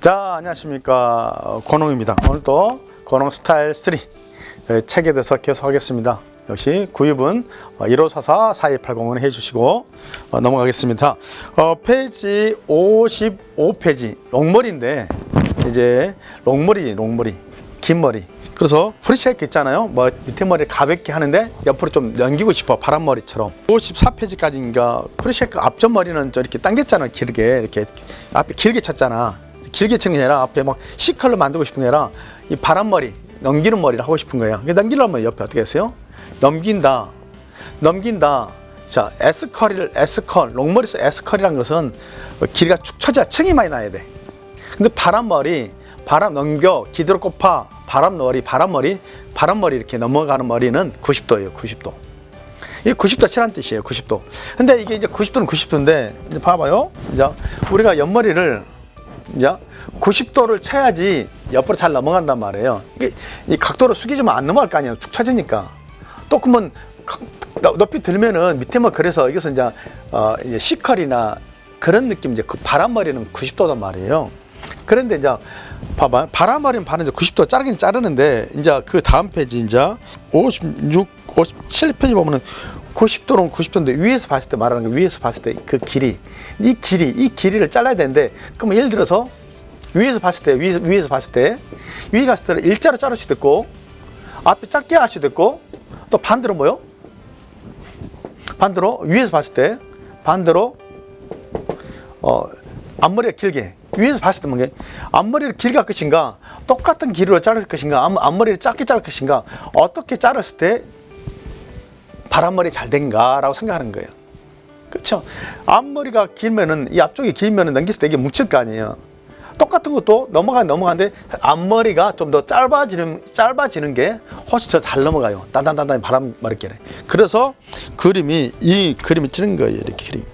자, 안녕하십니까. 어, 권홍입니다. 오늘도 권홍 스타일 3 어, 책에 대해서 계속 하겠습니다. 역시 구입은 1544 4280을 해주시고 어, 넘어가겠습니다. 어, 페이지 55페이지 롱머리인데 이제 롱머리, 롱머리, 긴 머리. 그래서 프리쉐이크 있잖아요. 뭐 밑에 머리를 가볍게 하는데 옆으로 좀 넘기고 싶어 바람머리처럼. 54페이지까지인가 프리쉐이크 앞전 머리는 저 이렇게 당겼잖아 길게 이렇게 앞에 길게 쳤잖아. 길게 치는 게 아니라 앞에 막 C컬로 만들고 싶은 게 아니라 이 바람머리 넘기는 머리를 하고 싶은 거예요. 넘기려면 옆에 어떻게 했어요? 넘긴다, 넘긴다. 자 S 컬을 S 컬 롱머리에서 S 컬이란 것은 길이가 축 처져야 층이 많이 나야 돼. 근데 바람머리 바람 넘겨 기대로 꼽아 바람머리 바람머리 바람머리 이렇게 넘어가는 머리는 90도예요 90도 이게 90도 치란 뜻이에요 90도 근데 이게 이제 90도는 90도인데 이제 봐봐요 이제 우리가 옆머리를 이제 90도를 쳐야지 옆으로 잘 넘어간단 말이에요. 이 각도를 숙이지면 안 넘어갈 거 아니에요. 축 처지니까. 또 그러면 높이 들면은 밑에 뭐 그래서 이것은 이제 어 이제 C컬이나 그런 느낌 이제 그 바람머리는 90도단 말이에요. 그런데 이제 봐봐. 바람머리는 바는 이제 90도 자르긴 자르는데 이제 그 다음 페이지 이제 56, 57 페이지 보면은 90도는 90도인데 위에서 봤을 때 말하는 거 위에서 봤을 때 그 길이 이 길이 이 길이를 잘라야 되는데 그러면 예를 들어서 위에서 봤을 때 위에서, 위에서 봤을 때 위에 갔을 때는 일자로 자를 수도 있고 앞에 짧게 할 수도 있고 또 반대로 뭐요? 반대로 위에서 봤을 때 반대로 어 앞머리가 길게. 위에서 봤을 때 뭔가 앞머리를 길게 할 것인가? 똑같은 길이로 자를 것인가? 앞, 앞머리를 짧게 자를 것인가? 어떻게 자랐을 때 바람머리 잘 된가라고 생각하는 거예요. 그렇죠? 앞머리가 길면은 이 앞쪽이 길면은 넘겼을 때 이게 뭉칠 거 아니에요. 똑같은 것도 넘어가 넘어가는데 앞머리가 좀 더 짧아지는 짧아지는 게 훨씬 더 잘 넘어가요. 단단단단 바람머리결에. 그래서 그림이 이 그림이 찌는 거예요. 이렇게 그림.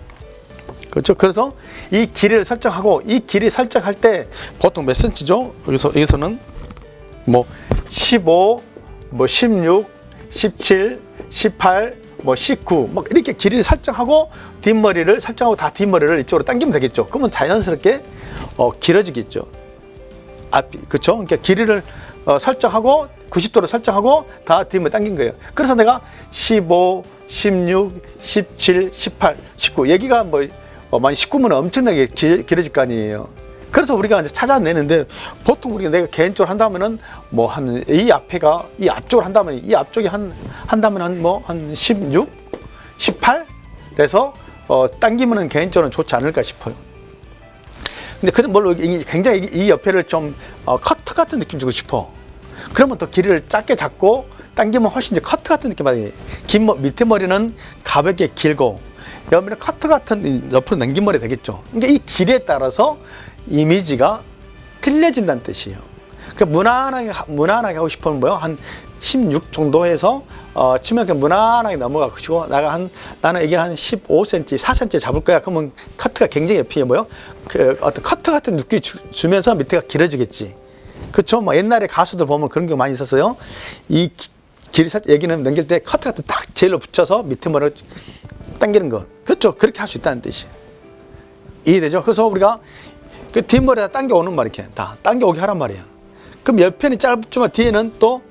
그렇죠. 그래서 이 길이를 설정하고 이 길이 설정할 때 보통 몇 센치죠? 여기서 여기서는 뭐 15, 뭐 16, 17, 18, 뭐 19, 뭐 이렇게 길이를 설정하고 뒷머리를 설정하고 다 뒷머리를 이쪽으로 당기면 되겠죠. 그러면 자연스럽게 어, 길어지겠죠. 앞이 그렇죠. 그러니까 길이를 어, 설정하고 90도로 설정하고 다 뒷머리 당긴 거예요. 그래서 내가 15, 16, 17, 18, 19 여기가 뭐 어, 만약 19면 엄청나게 길, 길어질 거 아니에요. 그래서 우리가 이제 찾아내는데 보통 우리가 내가 개인적으로 한다면은 뭐 한 이 앞에가 이 앞쪽으로 한다면 이 앞쪽이 한 한다면 한 뭐 한 16, 18 그래서 어 당기면은 개인적으로는 좋지 않을까 싶어요. 근데 그런 뭘로 이- 굉장히 이- 이 옆에를 좀 어, 커트 같은 느낌 주고 싶어. 그러면 또 길이를 짧게 잡고 당기면 훨씬 이제 커트 같은 느낌 받아요. 긴 머, 밑에 머리는 가볍게 길고 옆에는 커트 같은 이 옆으로 넘긴 머리 되겠죠. 그러니까 이 길이에 따라서 이미지가 틀려진다는 뜻이에요. 그 무난하게 하- 무난하게 하고 싶으면 뭐요? 한 16 정도 해서 어 치면 무난하게 넘어가 그치고 나가 한 나는 이게 한 15cm, 4cm 잡을 거야. 그러면 커트가 굉장히 옆에 뭐요? 그 어떤 커트 같은 느낌이 주, 주면서 밑에가 길어지겠지. 그렇죠? 뭐 옛날에 가수들 보면 그런 게 많이 있었어요. 이 기- 길이 살 여기는 넘길 때 커트 같은 딱 제일로 붙여서 밑에 머리를 당기는 거. 그렇죠? 그렇게 할 수 있다는 뜻이에요. 이해되죠? 그래서 우리가 그 뒷머리에다 당겨오는 말 이렇게 다 당겨오게 하란 말이야. 그럼 옆편이 짧지만 뒤에는 또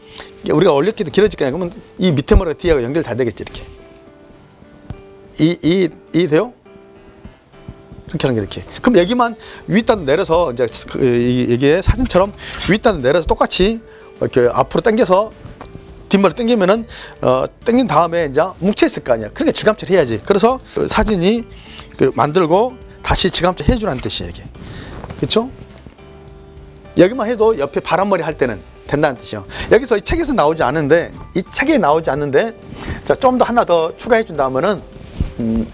우리가 올렸기도 길어질 거야. 그러면 이 밑에 머리가 뒤에 연결 잘 되겠지 이렇게. 이, 이, 이 돼요? 이렇게 하는 게 이렇게. 그럼 여기만 윗단 내려서 이제 그, 이- 이게 사진처럼 윗단 내려서 똑같이 이렇게 앞으로 당겨서 뒷머리 당기면은 어 당긴 다음에 이제 뭉쳐 있을 거 아니야. 그러니까 지감질 해야지. 그래서 그 사진이 그 만들고 다시 지감질 해주라는 뜻이에요 이게. 그렇죠? 여기만 해도 옆에 바람머리 할 때는 된다는 뜻이요. 여기서 이 책에서 나오지 않은데 이 책에 나오지 않는데 자좀 더 하나 더 추가해 준다면은 음,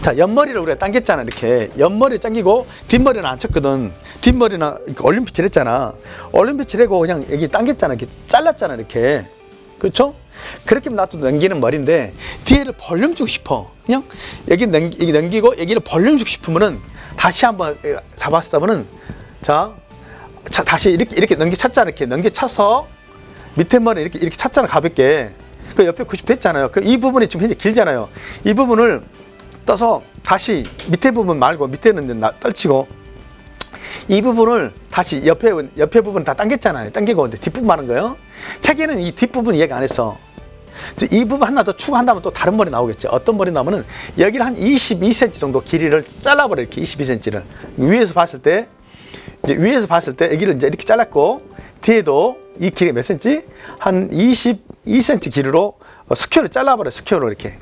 자 옆머리를 우리가 당겼잖아 이렇게 옆머리 당기고 뒷머리는 안 쳤거든. 뒷머리는 올림픽 했잖아. 올림픽 하고 그냥 여기 당겼잖아. 이렇게 잘랐잖아 이렇게. 그렇죠? 그렇게 놔도 넘기는 머리인데 뒤에를 볼륨 주고 싶어. 그냥 여기 넘기, 여기 넘기고 여기를 볼륨 주고 싶으면은 다시 한번 잡았으면은 자, 자 다시 이렇게 이렇게 넘겨 찼잖아 이렇게 넘겨 차서 밑에 머리 이렇게 이렇게 찼잖아 가볍게. 그 옆에 90도 했잖아요. 그 이 부분이 좀 굉장히 길잖아요. 이 부분을 떠서 다시 밑에 부분 말고 밑에는 떨치고 이 부분을 다시 옆에 옆에 부분 다 당겼잖아요. 당기고 뒷부분 하는 거예요. 책에는 이 뒷부분 얘기 안 했어. 이 부분 하나 더 추가한다면 또 다른 머리 나오겠죠. 어떤 머리 나오면은 여기를 한 22cm 정도 길이를 잘라버려 이렇게 22cm를 위에서 봤을 때 위에서 봤을 때 여기를 이제 이렇게 잘랐고 뒤에도 이 길이 몇 cm? 한 22cm 길이로 어, 스퀘어를 잘라버려 스퀘어로 이렇게.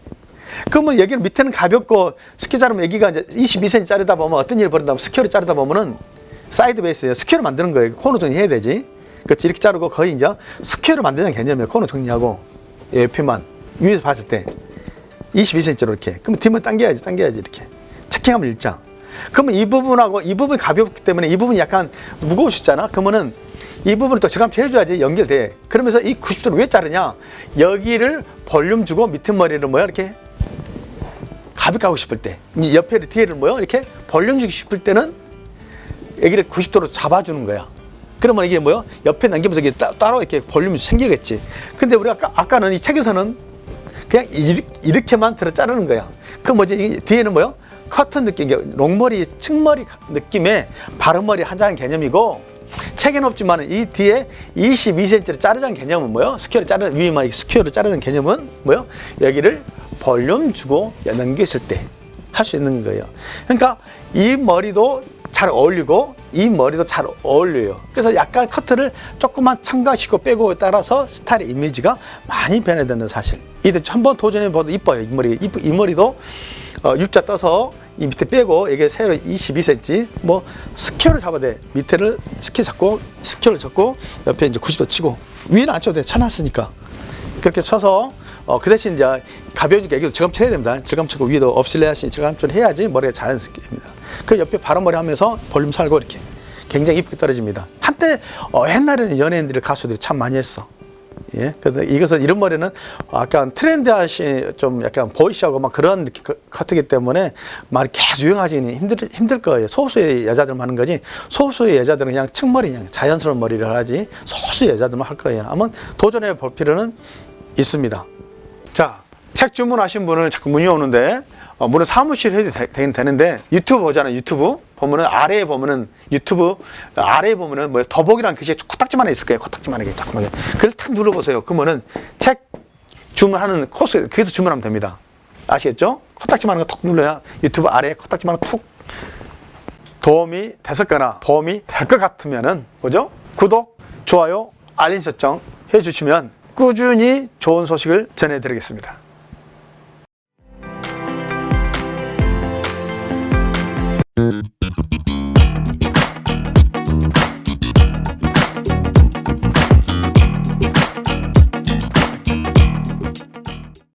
그러면 여기는 밑에는 가볍고 스퀘어 자르면 여기가 이제 22cm 자르다 보면 어떤 일을 벌인다면 스퀘어를 자르다 보면은 사이드 베이스에 스퀘어를 만드는 거예요. 코너 정리해야 되지. 그렇지 이렇게 자르고 거의 이제 스퀘어를 만드는 개념이에요. 코너 정리하고 옆에만 위에서 봤을 때 22cm로 이렇게. 그러면 뒷면 당겨야지, 당겨야지 이렇게. 체킹하면 일자. 그러면 이 부분하고 이 부분이 가볍기 때문에 이 부분이 약간 무거우시잖아. 그러면은 이 부분을 또 저감치 해줘야지 연결돼. 그러면서 이 90도를 왜 자르냐? 여기를 볼륨 주고 밑에 머리를 뭐야 이렇게 가볍게 하고 싶을 때, 이 옆에 뒤에를 뭐요 이렇게 볼륨 주고 싶을 때는 여기를 90도로 잡아주는 거야. 그러면 이게 뭐요? 옆에 남기면서 이게 따, 따로 이렇게 볼륨이 생기겠지. 근데 우리가 아까, 아까는 이 책에서는 그냥 이렇게, 이렇게만 들어 자르는 거야. 그 뭐지? 이 뒤에는 뭐요? 커튼 느낌, 롱머리, 측머리 느낌의 바른머리 한장 개념이고 책에는 없지만 이 뒤에 22cm를 자르자는 개념은 뭐요? 스퀘어를 자르는 위에만 스퀘어를 자르는 개념은 뭐요? 여기를 볼륨 주고 넘겼을 때 할 수 있는 거예요. 그러니까 이 머리도 잘 어울리고 이 머리도 잘 어울려요. 그래서 약간 커트를 조금만 첨가시고 빼고 따라서 스타일의 이미지가 많이 변해된다 사실. 이때 한번 도전해 봐도 이뻐요. 이 머리 이, 이 머리도 어, U자 떠서 이 밑에 빼고 이게 세로 22cm 뭐 스퀘어를 잡아야 돼. 밑에를 스퀘어 잡고 스퀘어를 잡고 옆에 이제 90도 치고 위는 안 쳐도 돼. 쳐놨으니까 그렇게 쳐서 어, 그 대신 이제 가벼우니까 여기도 해야 됩니다. 질감치고 위에도 업실레하시 질감칠 해야지 머리가 자연스럽게입니다. 그 옆에 바른 머리 하면서 볼륨 살고 이렇게 굉장히 이쁘게 떨어집니다. 한때 어, 옛날에는 연예인들이 가수들이 참 많이 했어. 예, 그래서 이것은 이런 머리는 약간 트렌드하시 좀 약간 보이시하고 막 그런 느낌 같기 때문에 말이 계속 유행하기는 힘들 힘들 거예요. 소수의 여자들만 하는 거지 소수의 여자들은 그냥 측머리 그냥 자연스러운 머리를 하지 소수 여자들만 할 거예요. 한번 도전해 볼 필요는 있습니다. 자, 책 주문하신 분은 자꾸 문의 오는데 어, 물론 사무실 해도 되, 되, 되는데 유튜브 보잖아요. 유튜브 보면은 아래에 보면은 유튜브 아래에 보면은 뭐 더보기란 글씨 코딱지만 있을 거예요. 코딱지만하게 자꾸만 그걸 탁 눌러보세요. 그러면은 책 주문하는 코스 거기서 주문하면 됩니다. 아시겠죠? 코딱지만 하는 거톡 눌러야 유튜브 아래에 코딱지만 툭 도움이 됐었거나 도움이 될 것 같으면은 뭐죠? 구독, 좋아요, 알림 설정 해주시면 꾸준히 좋은 소식을 전해드리겠습니다.